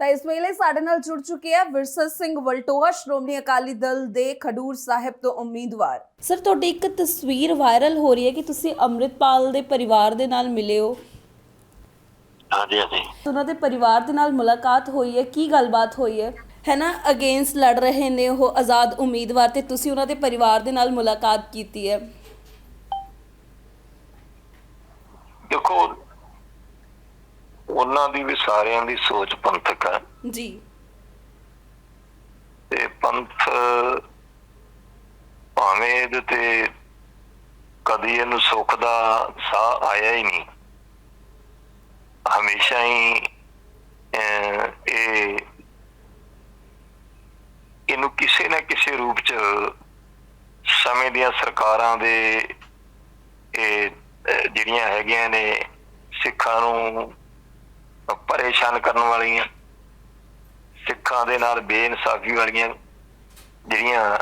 ਤਾਂ ਇਸ ਵੇਲੇ ਸਾਡੇ ਨਾਲ ਜੁੜ ਚੁੱਕੇ ਆ ਵਿਰਸਾ ਸਿੰਘ ਵਲਟੋਹਾ ਸ਼੍ਰੋਮਣੀ ਅਕਾਲੀ ਦਲ ਦੇ ਖਡੂਰ ਸਾਹਿਬ ਤੋਂ ਉਮੀਦਵਾਰ। ਸਰ ਤੁਹਾਡੀ ਇੱਕ ਤਸਵੀਰ ਵਾਇਰਲ ਹੋ ਰਹੀ ਹੈ ਕਿ ਤੁਸੀਂ ਅੰਮ੍ਰਿਤਪਾਲ ਦੇ ਪਰਿਵਾਰ ਦੇ ਨਾਲ ਮਿਲੇ ਹੋ। ਹਾਂਜੀ ਹਾਂਜੀ। ਉਹਨਾਂ ਦੇ ਪਰਿਵਾਰ ਦੇ ਨਾਲ ਮੁਲਾਕਾਤ ਹੋਈ ਹੈ ਕੀ ਗੱਲਬਾਤ ਹੋਈ ਹੈ? ਹੈ ਨਾ ਅਗੇਂਸਟ ਲੜ ਰਹੇ ਨੇ ਉਹ ਆਜ਼ਾਦ ਉਮੀਦਵਾਰ ਤੇ ਤੁਸੀਂ ਉਹਨਾਂ ਦੇ ਪਰਿਵਾਰ ਦੇ ਨਾਲ ਮੁਲਾਕਾਤ ਕੀਤੀ ਹੈ। ਦੇਖੋ ਉਹਨਾਂ ਦੀ ਵੀ ਸਾਰਿਆਂ ਦੀ ਸੋਚ ਪੰਥਕ ਹੈ। ਜੀ। ਤੇ ਪੰਥ ਭਾਵੇਂ ਇਹਦੇ ਤੇ ਕਦੀ ਇਹਨੂੰ ਸੁੱਖ ਦਾ ਸਾਹ ਆਇਆ ਹੀ ਨਹੀਂ ਹਮੇਸ਼ਾ ਹੀ ਇਹ ਇਹਨੂੰ ਕਿਸੇ ਨਾ ਕਿਸੇ ਰੂਪ ਚ ਸਮੇਂ ਦੀਆਂ ਸਰਕਾਰਾਂ ਦੇ ਇਹ ਜਿਹੜੀਆਂ ਹੈਗੀਆਂ ਨੇ ਸਿੱਖਾਂ ਨੂੰ ਪਰੇਸ਼ਾਨ ਕਰਨ ਵਾਲੀਆਂ ਸਿੱਖਾਂ ਦੇ ਨਾਲ ਬੇਇਨਸਾਫੀ ਵਾਲੀਆਂ ਜਿਹੜੀਆਂ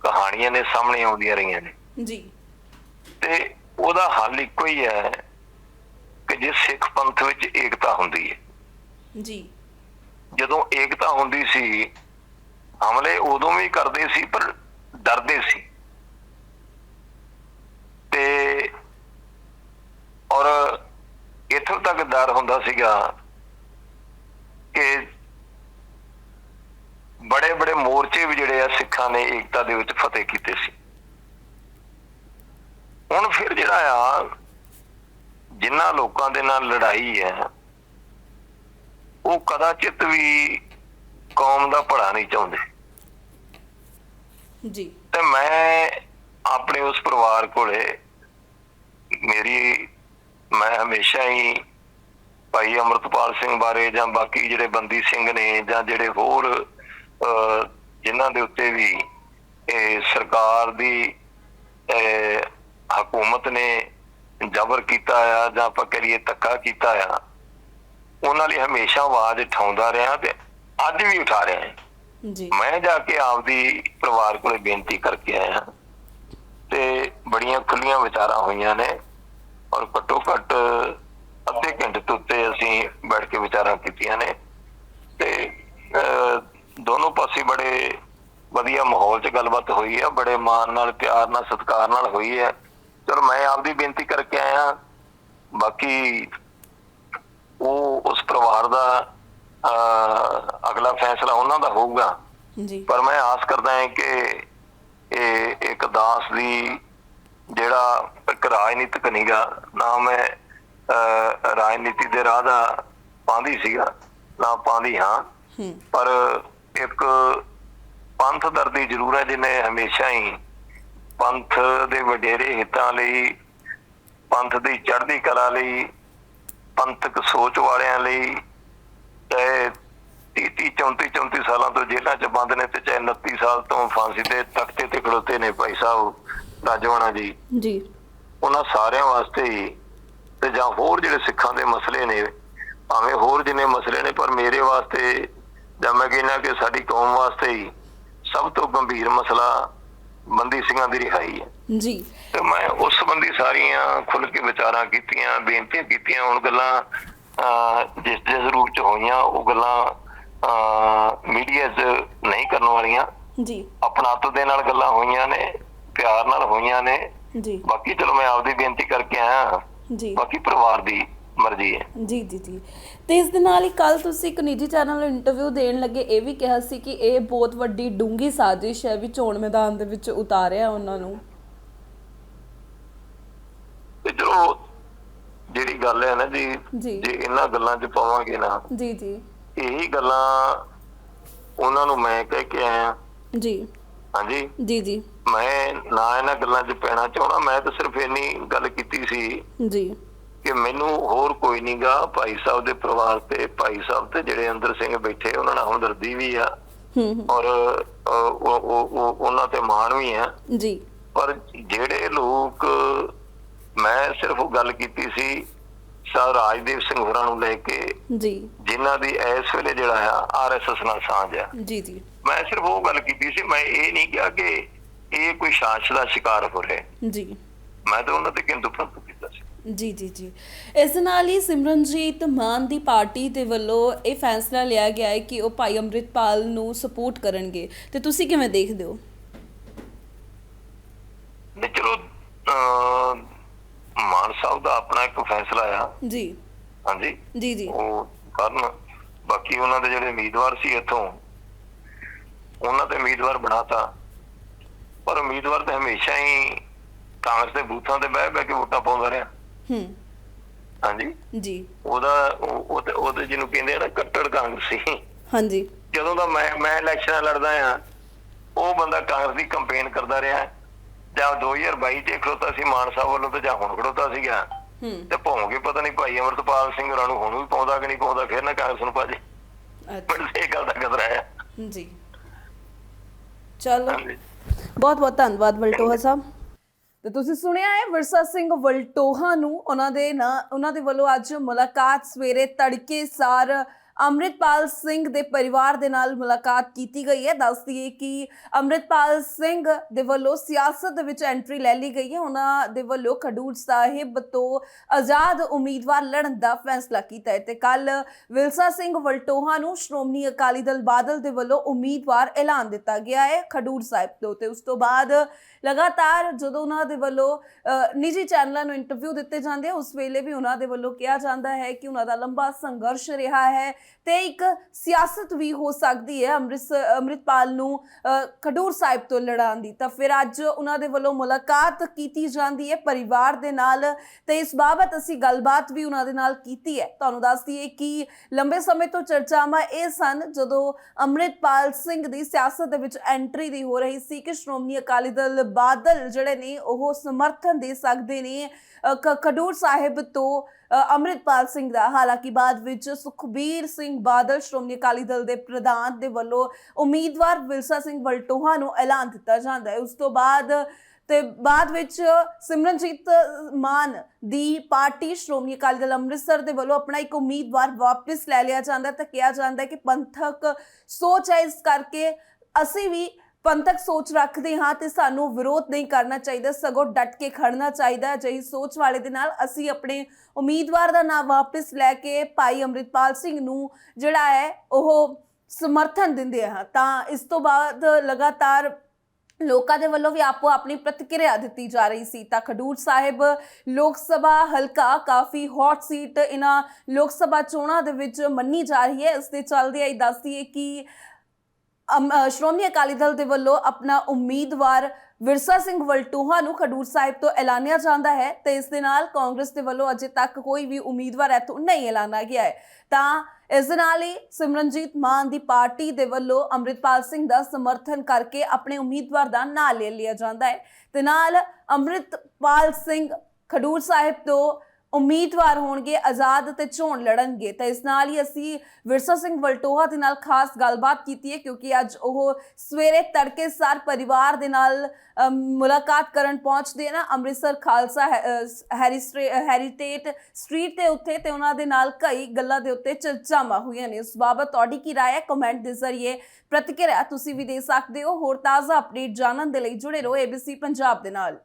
ਕਹਾਣੀਆਂ ਨੇ ਸਾਹਮਣੇ ਆਉਂਦੀਆਂ ਰਹੀਆਂ ਨੇ। ਜੀ। ਤੇ ਉਹਦਾ ਹੱਲ ਇੱਕੋ ਹੀ ਹੈ ਕਿ ਜੇ ਸਿੱਖ ਪੰਥ ਵਿੱਚ ਏਕਤਾ ਹੁੰਦੀ ਹੈ। ਜੀ। ਜਦੋਂ ਏਕਤਾ ਹੁੰਦੀ ਸੀ ਹਮਲੇ ਉਦੋਂ ਵੀ ਕਰਦੇ ਸੀ ਪਰ ਡਰਦੇ ਸੀ ਤੇ ਔਰ ਇੱਥੋਂ ਤੱਕ ਡਰ ਹੁੰਦਾ ਸੀਗਾ ਕਿ ਬੜੇ ਬੜੇ ਮੋਰਚੇ ਵੀ ਜਿਹੜੇ ਆ ਸਿੱਖਾਂ ਨੇ ਏਕਤਾ ਦੇ ਵਿੱਚ ਫਤਿਹ ਕੀਤੇ ਸੀ। ਹੁਣ ਫਿਰ ਜਿਹੜਾ ਆ ਜਿਨ੍ਹਾਂ ਲੋਕਾਂ ਦੇ ਨਾਲ ਲੜਾਈ ਹੈ ਉਹ ਕਦਾਚਿਤ ਵੀ ਕੌਮ ਦਾ ਭਲਾ ਨਹੀਂ ਚਾਹੁੰਦੇ। ਜੀ। ਤੇ ਮੈਂ ਆਪਣੇ ਉਸ ਪਰਿਵਾਰ ਕੋਲੇ ਮੇਰੀ ਮੈਂ ਹਮੇਸ਼ਾ ਹੀ ਭਾਈ ਅਮਰਤਪਾਲ ਸਿੰਘ ਬਾਰੇ ਜਾਂ ਬਾਕੀ ਜਿਹੜੇ ਬੰਦੀ ਸਿੰਘ ਨੇ ਜਾਂ ਜਿਹੜੇ ਹੋਰ ਜਿਨ੍ਹਾਂ ਦੇ ਉੱਤੇ ਵੀ ਇਹ ਸਰਕਾਰ ਦੀ ਇਹ, ਹਕੂਮਤ ਨੇ ਜ਼ਬਰ ਕੀਤਾ ਆ ਜਾਂ ਆਪਾਂ ਕਰੀਏ ਧੱਕਾ ਕੀਤਾ ਆ ਉਹਨਾਂ ਲਈ ਹਮੇਸ਼ਾ ਆਵਾਜ਼ ਉਠਾਉਂਦਾ ਰਿਹਾ ਤੇ ਅੱਜ ਵੀ ਉਠਾ ਰਿਹਾ ਹਾਂ। ਜੀ। ਮੈਂ ਜਾ ਕੇ ਆਪਦੀ ਪਰਿਵਾਰ ਕੋਲੇ ਬੇਨਤੀ ਕਰਕੇ ਆਇਆ। ਤੇ ਬੜੀਆਂ ਖੁੱਲੀਆਂ ਵਿਚਾਰਾਂ ਹੋਈਆਂ ਨੇ ਔਰ ਘੱਟੋ ਘੱਟ ਅੱਧੇ ਘੰਟੇ ਤੋਂ ਉੱਤੇ ਅਸੀਂ ਬੈਠ ਕੇ ਵਿਚਾਰਾਂ ਕੀਤੀਆਂ ਨੇ ਤੇ ਦੋਨੋਂ ਪਾਸੇ ਬੜੇ ਵਧੀਆ ਮਾਹੌਲ 'ਚ ਗੱਲਬਾਤ ਹੋਈ ਹੈ ਬੜੇ ਮਾਣ ਨਾਲ ਪਿਆਰ ਨਾਲ ਸਤਿਕਾਰ ਨਾਲ ਹੋਈ ਹੈ ਚਲੋ ਮੈਂ ਆਪਦੀ ਬੇਨਤੀ ਕਰਕੇ ਆਇਆ। ਬਾਕੀ ਉਹ ਉਸ ਪਰਿਵਾਰ ਦਾ ਅਗਲਾ ਫੈਸਲਾ ਉਹਨਾਂ ਦਾ ਹੋਊਗਾ। ਜੀ। ਪਰ ਮੈਂ ਆਸ ਕਰਦਾ ਹਾਂ ਕਿ ਇਹ ਇੱਕ ਦਾਸ ਦੀ ਜਿਹੜਾ ਇੱਕ ਰਾਜਨੀਤਿਕ ਨੀਗਾ ਨਾ ਮੈਂ ਰਾਜਨੀਤੀ ਦੇ ਰਾਹ ਦਾ ਪਾਉਂਦੀ ਸੀਗਾ ਨਾ ਪਾਉਂਦੀ ਹਾਂ। ਪਰ ਇੱਕ ਪੰਥ ਦਰਦੀ ਜ਼ਰੂਰ ਹੈ ਜਿਹਨੇ ਹਮੇਸ਼ਾ ਹੀ ਪੰਥ ਦੇ ਵਡੇਰੇ ਹਿੱਤਾਂ ਲਈ ਪੰਥ ਦੀ ਚੜ੍ਹਦੀ ਕਲਾ ਲਈ ਪੰਥਕ ਸੋਚ ਵਾਲਿਆਂ ਲਈ ਚਾਹੇ 30 34 34 ਸਾਲਾਂ ਤੋਂ ਜੇਲ੍ਹਾਂ 'ਚ ਬੰਦ ਨੇ ਤੇ ਚਾਹੇ 29 ਸਾਲ ਤੋਂ ਫਾਂਸੀ ਦੇ ਤਖਤੇ ਤੇ ਖੜੋਤੇ ਨੇ ਭਾਈ ਸਾਹਿਬ ਰਾਜਵਾਨਾ ਜੀ। ਜੀ। ਉਹਨਾਂ ਸਾਰਿਆਂ ਵਾਸਤੇ ਹੀ ਤੇ ਜਾਂ ਹੋਰ ਜਿਹੜੇ ਸਿੱਖਾਂ ਦੇ ਮਸਲੇ ਨੇ ਭਾਵੇਂ ਹੋਰ ਜਿੰਨੇ ਮਸਲੇ ਨੇ ਪਰ ਮੇਰੇ ਵਾਸਤੇ ਜਾਂ ਮੈਂ ਕਹਿੰਦਾ ਕਿ ਸਾਡੀ ਕੌਮ ਵਾਸਤੇ ਹੀ ਸਭ ਤੋਂ ਗੰਭੀਰ ਮਸਲਾ ਬੰਦੀ ਸਿੰਘਾਂ ਦੀ ਰਿਹਾਈ ਹੈ। ਜੀ। ਤੇ ਮੈਂ ਉਸ ਸੰਬੰਧੀ ਸਾਰੀਆਂ ਖੁੱਲ ਕੇ ਵਿਚਾਰਾਂ ਕੀਤੀਆਂ ਬੇਨਤੀਆਂ ਕੀਤੀਆਂ ਹੁਣ ਗੱਲਾਂ ਜਿਸ ਜਿਸ ਰੂਪ ਚ ਹੋਈਆਂ ਉਹ ਗੱਲਾਂ ਮੀਡੀਆ 'ਚ ਨਹੀਂ ਕਰਨ ਵਾਲੀਆਂ। ਜੀ। ਆਪਣਾਤ ਦੇ ਨਾਲ ਗੱਲਾਂ ਹੋਈਆਂ ਨੇ ਪਿਆਰ ਨਾਲ ਹੋਈਆਂ ਨੇ। ਜੀ। ਬਾਕੀ ਚਲੋ ਮੈਂ ਆਪਦੀ ਬੇਨਤੀ ਕਰਕੇ ਆਇਆ। ਜੀ। ਬਾਕੀ ਪਰਿਵਾਰ ਦੀ ਮਰਜ਼ੀ ਹੈ। ਜੀ ਜੀ ਜੀ। ਤੇ ਇਸ ਦੇ ਨਾਲ ਹੀ ਕੱਲ ਤੁਸੀਂ ਇੱਕ ਨਿੱਜੀ ਚੈਨਲ ਨੂੰ ਇੰਟਰਵਿਊ ਦੇਣ ਲੱਗੇ ਇਹ ਵੀ ਕਿਹਾ ਸੀ ਕਿ ਇਹ ਬਹੁਤ ਵੱਡੀ ਡੂੰਗੀ ਸਾਜ਼ਿਸ਼ ਹੈ ਵੀ ਚੋਣ ਮੈਦਾਨ ਦੇ ਵਿੱਚ ਉਤਾਰਿਆ ਉਹਨਾਂ ਨੂੰ। ਤੇ ਜਿਹੜੀ ਗੱਲ ਹੈ ਨਾ ਜੀ ਜੀ। ਜੇ ਇਹਨਾਂ ਗੱਲਾਂ 'ਚ ਪਾਵਾਂਗੇ ਨਾ ਜੀ ਜੀ। ਇਹੀ ਗੱਲਾਂ ਉਹਨਾਂ ਨੂੰ ਮੈਂ ਕਹਿ ਕੇ ਆਇਆ। ਜੀ। ਹਾਂਜੀ? ਜੀ ਜੀ। ਮੈਂ ਨਾ ਇਹਨਾਂ ਗੱਲਾਂ 'ਚ ਪੈਣਾ ਚਾਹਣਾ ਮੈਂ ਤਾਂ ਸਿਰਫ ਇੰਨੀ ਗੱਲ ਕੀਤੀ ਸੀ ਜੀ। ਕਿ ਮੈਨੂੰ ਹੋਰ ਕੋਈ ਨਹੀਂਗਾ ਭਾਈ ਸਾਹਿਬ ਦੇ ਪਰਿਵਾਰ ਤੇ ਭਾਈ ਸਾਹਿਬ ਤੇ ਜਿਹੜੇ ਅੰਦਰ ਸਿੰਘ ਬੈਠੇ ਉਹਨਾਂ ਨਾਲ ਹਮਦਰਦੀ ਵੀ ਆ। ਔਰ ਉਹਨਾਂ ਤੇ ਮਾਣ ਵੀ ਆ। ਜੀ। ਪਰ ਜਿਹੜੇ ਲੋਕ ਮੈਂ ਸਿਰਫ ਉਹ ਗੱਲ ਕੀਤੀ ਸੀ ਸਰ ਰਾਜਦੇਵ ਸਿੰਘ ਹੋਰਾਂ ਨੂੰ ਲੈ ਕੇ ਜੀ। ਜਿਨ੍ਹਾਂ ਦੀ ਇਸ ਵੇਲੇ ਜਿਹੜਾ ਆ ਆਰਐਸਐਸ ਨਾਲ ਸਾਂਝ ਆ। ਜੀ ਜੀ। ਮੈਂ ਸਿਰਫ ਉਹ ਗੱਲ ਕੀਤੀ ਸੀ ਮੈਂ ਇਹ ਨਹੀਂ ਕਿਹਾ ਕਿ ਇਹ ਕੋਈ ਸ਼ਾਂਸ਼ ਦਾ ਸ਼ਿਕਾਰ ਹੋ ਰਿਹਾ। ਜੀ। ਮੈਂ ਤਾਂ ਉਹਨਾਂ ਤੇ ਕਿੰਤੂ ਪ੍ਰੰਤੂ ਜੀ ਜੀ ਜੀ। ਇਸ ਨਾਲ ਹੀ ਸਿਮਰਨਜੀਤ ਮਾਨ ਦੀ ਪਾਰਟੀ ਦੇ ਵੱਲੋਂ ਇਹ ਫੈਸਲਾ ਲਿਆ ਗਿਆ ਹੈ ਕਿ ਉਹ ਭਾਈ ਅੰਮ੍ਰਿਤਪਾਲ ਨੂੰ ਸਪੋਰਟ ਕਰਨਗੇ। ਤੇ ਤੁਸੀਂ ਕਿਵੇਂ ਦੇਖਦੇ ਹੋ? ਨਹੀਂ ਚਲੋ ਅਹ, ਮਾਨ ਸਾਹਿਬ ਦਾ ਆਪਣਾ ਇੱਕ ਫੈਸਲਾ ਆ। ਜੀ। ਹਾਂਜੀ? ਜੀ ਜੀ। ਉਹ ਕਰਨ। ਬਾਕੀ ਉਹਨਾਂ ਦੇ ਜਿਹੜੇ ਉਮੀਦਵਾਰ ਸੀ ਇੱਥੋਂ ਉਹਨਾਂ ਤੇ ਉਮੀਦਵਾਰ ਬਣਾਤਾ। ਪਰ ਉਮੀਦਵਾਰ ਤੇ ਹਮੇਸ਼ਾ ਹੀ ਕਾਂਗਰਸ ਦੇ ਬੂਥਾਂ ਤੇ ਬਹਿ ਬਹਿ ਕੇ ਵੋਟਾਂ ਪਾਉਂਦਾ ਰਿਹਾ। ਹੂੰ। ਹਾਂਜੀ? ਜੀ। ਉਹਦਾ ਉਹ ਉਹਦੇ ਜਿਹਨੂੰ ਕਹਿੰਦੇ ਆ ਨਾ ਕੱਟੜ ਕਾਂਗਰਸੀ ਹਾਂਜੀ। ਜਦੋਂ ਦਾ ਮੈਂ ਮੈਂ ਇਲੈਕਸ਼ਨਾਂ ਲੜਦਾ ਆ ਉਹ ਬੰਦਾ ਕਾਂਗਰਸ ਦੀ ਕੰਪੇਨ ਕਰਦਾ ਰਿਹਾ। ਜਾਂ 2022 ਚ ਖੜੋਤਾ ਸੀ ਮਾਨ ਸਾਹਿਬ ਵੱਲੋਂ ਤੇ ਜਾਂ ਹੁਣ ਖੜੋਤਾ ਸੀਗਾ। ਹੂੰ। ਤੇ ਭੌਂਗੇ ਪਤਾ ਨਹੀਂ ਭਾਈ ਅਮਰਤਪਾਲ ਸਿੰਘ ਹੋਰਾਂ ਨੂੰ ਹੁਣ ਵੀ ਪਾਉਂਦਾ ਕਿ ਨਹੀਂ ਪਾਉਂਦਾ ਫਿਰ ਨਾ ਕਾਂਗਰਸ ਨੂੰ ਪਾਜੇ ਇਹ ਗੱਲ ਦਾ ਖਤਰਾ ਹੈ ਜੀ। ਚਲੋ। ਬਹੁਤ ਬਹੁਤ ਧੰਨਵਾਦ ਵਲਟੋਹਾ ਸਾਹਿਬ। ਤੇ ਤੁਸੀਂ ਸੁਣਿਆ ਹੈ ਵਿਰਸਾ ਸਿੰਘ ਵਲਟੋਹਾ ਨੂੰ, ਉਹਨਾਂ ਦੇ ਨਾ, ਉਹਨਾਂ ਦੇ ਵੱਲੋਂ ਅੱਜ ਮੁਲਾਕਾਤ ਸਵੇਰੇ ਤੜਕੇ ਸਾਰ ਅੰਮ੍ਰਿਤਪਾਲ ਸਿੰਘ ਦੇ ਪਰਿਵਾਰ ਦੇ ਨਾਲ ਮੁਲਾਕਾਤ ਕੀਤੀ ਗਈ ਹੈ। ਦੱਸ ਦਈਏ ਕਿ ਅੰਮ੍ਰਿਤਪਾਲ ਸਿੰਘ ਦੇ ਵੱਲੋਂ ਸਿਆਸਤ ਦੇ ਵਿੱਚ ਐਂਟਰੀ ਲੈ ਲਈ ਗਈ ਹੈ। ਉਹਨਾਂ ਦੇ ਵੱਲੋਂ ਖਡੂਰ ਸਾਹਿਬ ਤੋਂ ਆਜ਼ਾਦ ਉਮੀਦਵਾਰ ਲੜਨ ਦਾ ਫੈਸਲਾ ਕੀਤਾ ਹੈ ਤੇ ਕੱਲ ਵਿਲਸਾ ਸਿੰਘ ਵਲਟੋਹਾ ਨੂੰ ਸ਼੍ਰੋਮਣੀ ਅਕਾਲੀ ਦਲ ਬਾਦਲ ਦੇ ਵੱਲੋਂ ਉਮੀਦਵਾਰ ਐਲਾਨ ਦਿੱਤਾ ਗਿਆ ਹੈ ਖਡੂਰ ਸਾਹਿਬ ਤੋਂ ਤੇ ਉਸ ਤੋਂ ਬਾਅਦ ਲਗਾਤਾਰ ਜਦੋਂ ਉਹਨਾਂ ਦੇ ਵੱਲੋਂ ਨਿੱਜੀ ਚੈਨਲਾਂ ਨੂੰ ਇੰਟਰਵਿਊ ਦਿੱਤੇ ਜਾਂਦੇ ਆ, ਉਸ ਵੇਲੇ ਵੀ ਉਹਨਾਂ ਦੇ ਵੱਲੋਂ ਕਿਹਾ ਜਾਂਦਾ ਹੈ ਕਿ ਉਹਨਾਂ ਦਾ ਲੰਬਾ ਸੰਘਰਸ਼ ਰਿਹਾ ਹੈ। ਤੇ ਇੱਕ ਸਿਆਸਤ ਵੀ ਹੋ ਸਕਦੀ ਹੈ ਅੰਮ੍ਰਿਤ ਅੰਮ੍ਰਿਤਪਾਲ ਨੂੰ ਖਡੂਰ ਸਾਹਿਬ ਤੋਂ ਲੜਾਉਣ ਦੀ। ਤਾਂ ਫਿਰ ਅੱਜ ਉਹਨਾਂ ਦੇ ਵੱਲੋਂ ਮੁਲਾਕਾਤ ਕੀਤੀ ਜਾਂਦੀ ਹੈ ਪਰਿਵਾਰ ਦੇ ਨਾਲ। ਤੇ ਇਸ ਬਾਬਤ ਅਸੀਂ ਗੱਲਬਾਤ ਵੀ ਉਹਨਾਂ ਦੇ ਨਾਲ ਕੀਤੀ ਹੈ। ਤੁਹਾਨੂੰ ਦੱਸ ਦਈਏ ਕਿ ਲੰਬੇ ਸਮੇਂ ਤੋਂ ਚਰਚਾਵਾਂ ਇਹ ਸਨ ਜਦੋਂ ਅੰਮ੍ਰਿਤਪਾਲ ਸਿੰਘ ਦੀ ਸਿਆਸਤ ਦੇ ਵਿੱਚ ਐਂਟਰੀ ਦੀ ਹੋ ਰਹੀ ਸੀ ਕਿ ਸ਼੍ਰੋਮਣੀ ਅਕਾਲੀ ਦਲ ਬਾਦਲ ਜਿਹੜੇ ਨੇ ਉਹ ਸਮਰਥਨ ਦੇ ਸਕਦੇ ਨੇ। ਅ, ਖਡੂਰ ਸਾਹਿਬ ਤੋਂ ਅੰਮ੍ਰਿਤਪਾਲ ਸਿੰਘ ਦਾ। ਹਾਲਾਂਕਿ ਬਾਅਦ ਵਿੱਚ ਸੁਖਬੀਰ ਸਿੰਘ ਬਾਦਲ, ਸ਼੍ਰੋਮਣੀ ਅਕਾਲੀ ਦਲ ਦੇ ਪ੍ਰਧਾਨ ਦੇ ਵੱਲੋਂ ਉਮੀਦਵਾਰ ਵਿਲਸਾ ਸਿੰਘ ਵਲਟੋਹਾ ਨੂੰ ਐਲਾਨ ਦਿੱਤਾ ਜਾਂਦਾ ਹੈ। ਉਸ ਤੋਂ ਬਾਅਦ ਤੇ ਬਾਅਦ ਵਿੱਚ ਸਿਮਰਨਜੀਤ ਮਾਨ ਦੀ ਪਾਰਟੀ, ਸ਼੍ਰੋਮਣੀ ਅਕਾਲੀ ਦਲ ਅੰਮ੍ਰਿਤਸਰ ਦੇ ਵੱਲੋਂ ਆਪਣਾ ਇੱਕ ਉਮੀਦਵਾਰ ਵਾਪਸ ਲੈ ਲਿਆ ਜਾਂਦਾ ਤਾਂ ਕਿਹਾ ਜਾਂਦਾ ਕਿ ਪੰਥਕ ਸੋਚ ਹੈ। ਇਸ ਕਰਕੇ ਅਸੀਂ ਵੀ ਪੰਥਕ ਸੋਚ ਰੱਖਦੇ ਹਾਂ ਤੇ ਸਾਨੂੰ ਵਿਰੋਧ ਨਹੀਂ ਕਰਨਾ ਚਾਹੀਦਾ, ਸਗੋਂ ਡਟ ਕੇ ਖੜਨਾ ਚਾਹੀਦਾ ਹੈ। ਜਿਹੀ ਸੋਚ ਵਾਲੇ ਦੇ ਨਾਲ ਅਸੀਂ ਆਪਣੇ ਉਮੀਦਵਾਰ ਦਾ ਨਾਮ ਵਾਪਸ ਲੈ ਕੇ ਭਾਈ ਅੰਮ੍ਰਿਤਪਾਲ ਸਿੰਘ ਨੂੰ ਜਿਹੜਾ ਹੈ, ਉਹ ਸਮਰਥਨ ਦਿੰਦੇ ਹਾਂ। ਤਾਂ ਇਸ ਤੋਂ ਬਾਅਦ ਲਗਾਤਾਰ ਲੋਕਾਂ ਦੇ ਵੱਲੋਂ ਵੀ ਆਪੋ ਆਪਣੀ ਪ੍ਰਤੀਕਿਰਿਆ ਦਿੱਤੀ ਜਾ ਰਹੀ ਸੀ। ਤਾਂ ਖਡੂਰ ਸਾਹਿਬ ਲੋਕ ਸਭਾ ਹਲਕਾ ਕਾਫੀ ਹੌਟ ਸੀਟ ਇਹਨਾਂ ਲੋਕ ਸਭਾ ਚੋਣਾਂ ਦੇ ਵਿੱਚ ਮੰਨੀ ਜਾ ਰਹੀ ਹੈ। ਇਸ ਦੇ ਚੱਲਦੇ ਆਈ ਦੱਸਦੀ ਹੈ ਕਿ ਸ਼੍ਰੋਮਣੀ ਅਕਾਲੀ ਦਲ ਦੇ ਵੱਲੋਂ ਆਪਣਾ ਉਮੀਦਵਾਰ ਵਿਰਸਾ ਸਿੰਘ ਵਲਟੋਹਾ ਨੂੰ ਖਡੂਰ ਸਾਹਿਬ ਤੋਂ ਐਲਾਨਿਆ ਜਾਂਦਾ ਹੈ ਤੇ ਇਸ ਦੇ ਨਾਲ ਕਾਂਗਰਸ ਦੇ ਵੱਲੋਂ ਅਜੇ ਤੱਕ ਕੋਈ ਵੀ ਉਮੀਦਵਾਰ ਇੱਥੋਂ ਨਹੀਂ ਐਲਾਨਾ ਗਿਆ ਹੈ। ਤਾਂ ਇਸ ਦੇ ਨਾਲ ਹੀ ਸਿਮਰਨਜੀਤ ਮਾਨ ਦੀ ਪਾਰਟੀ ਦੇ ਵੱਲੋਂ ਅੰਮ੍ਰਿਤਪਾਲ ਸਿੰਘ ਦਾ ਸਮਰਥਨ ਕਰਕੇ ਆਪਣੇ ਉਮੀਦਵਾਰ ਦਾ ਨਾਂ ਲੈ ਲਿਆ ਜਾਂਦਾ ਹੈ। ਤੇ ਨਾਲ ਅੰਮ੍ਰਿਤਪਾਲ ਸਿੰਘ ਖਡੂਰ ਸਾਹਿਬ ਤੋਂ ਉਮੀਦਵਾਰ ਹੋਣਗੇ, ਆਜ਼ਾਦ ਤੇ ਚੋਣ ਲੜਨਗੇ। ਤਾਂ ਇਸ ਨਾਲ ਹੀ ਅਸੀਂ ਵਿਰਸਾ ਸਿੰਘ ਵਲਟੋਹਾ ਦੇ ਨਾਲ ਖਾਸ ਗੱਲਬਾਤ ਕੀਤੀ ਹੈ, ਕਿਉਂਕਿ ਅੱਜ ਉਹ ਸਵੇਰੇ ਤੜਕੇ ਸਾਰ ਪਰਿਵਾਰ ਦੇ ਨਾਲ ਮੁਲਾਕਾਤ ਕਰਨ ਪਹੁੰਚਦੇ ਨਾ, ਅੰਮ੍ਰਿਤਸਰ ਖਾਲਸਾ ਹੈ- ਹੈਰੀ ਸਟਰੀ- ਹੈਰੀਟੇਟ ਸਟਰੀਟ ਤੇ ਉੱਥੇ ਤੇ ਉਹਨਾਂ ਦੇ ਨਾਲ ਕਈ ਗੱਲਾਂ ਦੇ ਉੱਤੇ ਚਰਚਾਵਾਂ ਹੋਈਆਂ ਨੇ। ਇਸ ਬਾਬਤ ਤੁਹਾਡੀ ਕੀ ਰਾਏ ਹੈ? ਕਮੈਂਟ ਦੇ ਜ਼ਰੀਏ ਪ੍ਰਤੀਕਿਰਿਆ ਤੁਸੀਂ ਵੀ ਦੇ ਸਕਦੇ ਹੋ। ਹੋਰ ਤਾਜ਼ਾ ਅਪਡੇਟ ਜਾਣਨ ਦੇ ਲਈ ਜੁੜੇ ਰਹੋ ABC ਪੰਜਾਬ ਦੇ ਨਾਲ।